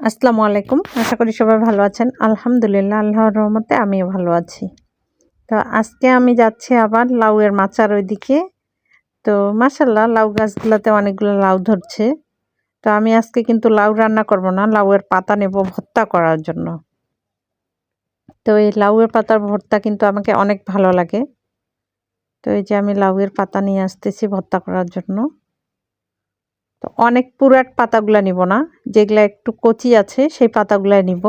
আসসালামু আলাইকুম। আশা করি সবাই ভালো আছেন। আলহামদুলিল্লাহ, আল্লাহর রহমতে আমিও ভালো আছি। তো আজকে আমি যাচ্ছি আবার লাউয়ের মাচার ওইদিকে। তো মাসাল্লাহ লাউ গাছগুলোতে অনেকগুলো লাউ ধরছে। তো আমি আজকে কিন্তু লাউ রান্না করব না, লাউয়ের পাতা নেব ভর্তা করার জন্য। তো এই লাউয়ের পাতার ভর্তা কিন্তু আমাকে অনেক ভালো লাগে। তো এই যে আমি লাউয়ের পাতা নিয়ে আসতেছি ভর্তা করার জন্য। তো অনেক পুরাট পাতাগুলো নিব না। যেগুলো একটু কচি আছে, সেই পাতাগুলো নিব।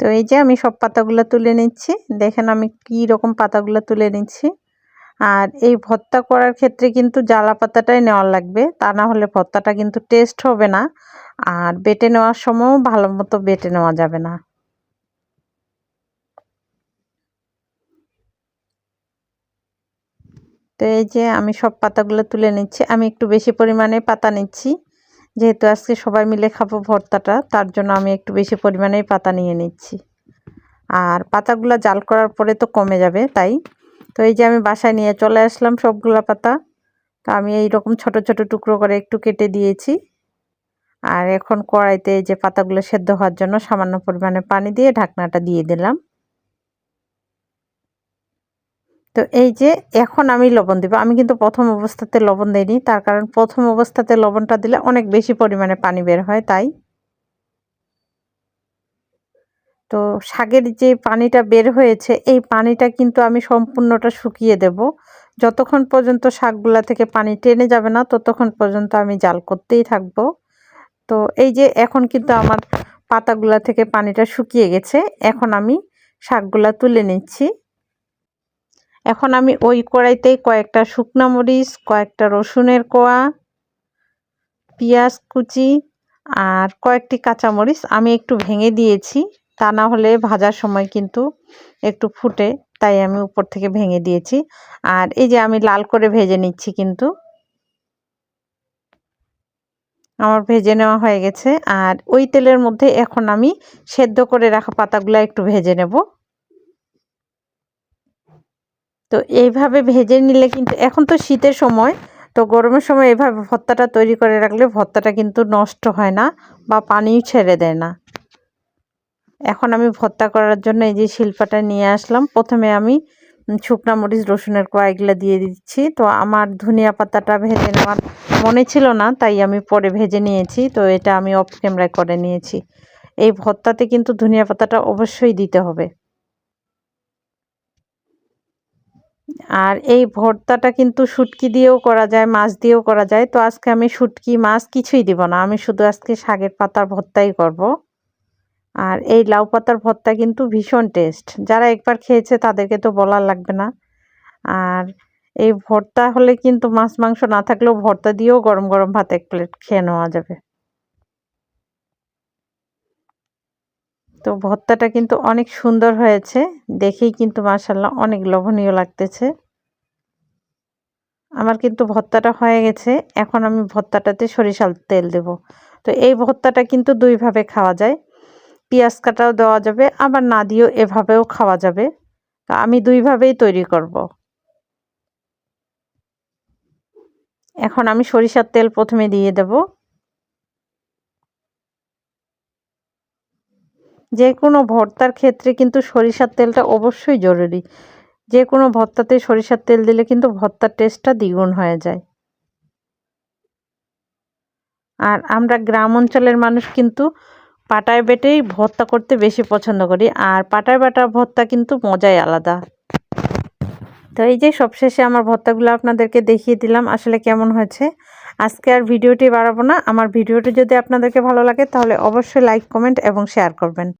তো এই যে আমি সব পাতাগুলো তুলে নিচ্ছি। দেখেন আমি কি রকম পাতাগুলো তুলে নিচ্ছি। আর এই ভর্তা করার ক্ষেত্রে কিন্তু জ্বালা পাতাটাই নেওয়া লাগবে। তা না হলে ভর্তাটা কিন্তু টেস্ট হবে না। আর বেটে নেওয়ার সময়ও ভালো মতো বেটে নেওয়া যাবে না। তো এই যে আমি সব পাতাগুলো তুলে নিচ্ছি। আমি একটু বেশি পরিমাণে পাতা নিচ্ছি। যেহেতু আজকে সবাই মিলে খাব ভর্তাটা, তার জন্য আমি একটু বেশি পরিমাণেই পাতা নিয়ে নিচ্ছি। আর পাতাগুলো জাল করার পরে তো কমে যাবে, তাই? তো এই যে আমি বাসায় নিয়ে চলে আসলাম সবগুলা পাতা। তো আমি এই রকম ছোট ছোট টুকরো করে একটু কেটে দিয়েছি। আর এখন কড়াইতে এই যে পাতাগুলো সেদ্ধ হওয়ার জন্য সামান্য পরিমাণে পানি দিয়ে ঢাকনাটা দিয়ে দিলাম। তো এই যে এখন আমি লবণ দেবো। আমি কিন্তু প্রথম অবস্থাতে লবণ দিইনি। তার কারণ প্রথম অবস্থাতে লবণটা দিলে অনেক বেশি পরিমাণে পানি বের হয়, তাই। তো শাকের যে পানিটা বের হয়েছে, এই পানিটা কিন্তু আমি সম্পূর্ণটা শুকিয়ে দেব। যতক্ষণ পর্যন্ত শাকগুলা থেকে পানি টেনে যাবে না, ততক্ষণ পর্যন্ত আমি জাল করতেই থাকব। তো এই যে এখন কিন্তু আমার পাতাগুলা থেকে পানিটা শুকিয়ে গেছে। এখন আমি শাকগুলা তুলে নিচ্ছি। এখন আমি ওই কড়াইতেই কয়েকটা শুকনো মরিচ, কয়েকটা রসুনের কোয়া, পেঁয়াজ কুচি আর কয়েকটি কাঁচামরিচ আমি একটু ভেঙে দিয়েছি। তা না হলে ভাজার সময় কিন্তু একটু ফুটে, তাই আমি উপর থেকে ভেঙে দিয়েছি। আর এই যে আমি লাল করে ভেজে নিচ্ছি কিন্তু। আমার ভেজে নেওয়া হয়ে গেছে। আর ওই তেলের মধ্যে এখন আমি সেদ্ধ করে রাখা পাতাগুলো একটু ভেজে নেব। তো এইভাবে ভেজে নিলে কিন্তু, এখন তো শীতের সময়, তো গরমের সময় এভাবে ভর্তাটা তৈরি করে রাখলে ভর্তাটা কিন্তু নষ্ট হয় না বা পানিও ছেড়ে দেয় না। এখন আমি ভর্তা করার জন্য এই যে শিল্পাটা নিয়ে আসলাম। প্রথমে আমি শুকনা মরিচ, রসুনের কয়েকগুলো দিয়ে দিচ্ছি। তো আমার ধনিয়া পাতাটা ভেজে নেওয়ার মনে ছিল না, তাই আমি পরে ভেজে নিয়েছি। তো এটা আমি অফ ক্যামেরায় করে নিয়েছি। এই ভর্তাতে কিন্তু ধনিয়া পাতাটা অবশ্যই দিতে হবে। আর এই ভর্তাটা কিন্তু শুটকি দিয়েও করা যায়, মাছ দিয়েও করা যায়। তো আজকে আমি শুটকি, মাছ কিছুই দিব না। আমি শুধু আজকে শাকের পাতার ভর্তাই করব। আর এই লাউ পাতার ভর্তা কিন্তু ভীষণ টেস্ট। যারা একবার খেয়েছে তাদেরকে তো বলার লাগবে না। আর এই ভর্তা হলে কিন্তু মাছ, মাংস না থাকলেও ভর্তা দিয়েও গরম গরম ভাত এক প্লেট খেয়ে নেওয়া যাবে। তো ভর্তাটা কিন্তু অনেক সুন্দর হয়েছে। দেখেই কিন্তু মার্শাল্লাহ অনেক লোভনীয় লাগতেছে। আমার কিন্তু ভর্তাটা হয়ে গেছে। এখন আমি ভর্তাটাতে সরিষার তেল দেব। তো এই ভর্তাটা কিন্তু দুইভাবে খাওয়া যায়। পেঁয়াজ কাটাও দেওয়া যাবে, আবার না দিয়েও এভাবেও খাওয়া যাবে। তো আমি দুইভাবেই তৈরি করব। এখন আমি সরিষার তেল প্রথমে দিয়ে দেব। যে কোনো ভর্তার ক্ষেত্রে কিন্তু সরিষার তেলটা অবশ্যই জরুরি। যে কোনো ভর্তাতে সরিষার তেল দিলে কিন্তু ভর্তার টেস্টটা দ্বিগুণ হয়ে যায়। আর আমরা গ্রাম অঞ্চলের মানুষ কিন্তু পাটায় বেটেই ভর্তা করতে বেশি পছন্দ করি, আর পাটায় বাটা ভর্তা কিন্তু মজাই আলাদা। তো এই যে সবশেষে আমার ভর্তাগুলো আপনাদেরকে দেখিয়ে দিলাম, আসলে কেমন হয়েছে? আজকে আর ভিডিওটি বাড়াবো না। আমার ভিডিওটি যদি আপনাদেরকে ভালো লাগে, তাহলে অবশ্যই লাইক কমেন্ট এবং শেয়ার করবেন।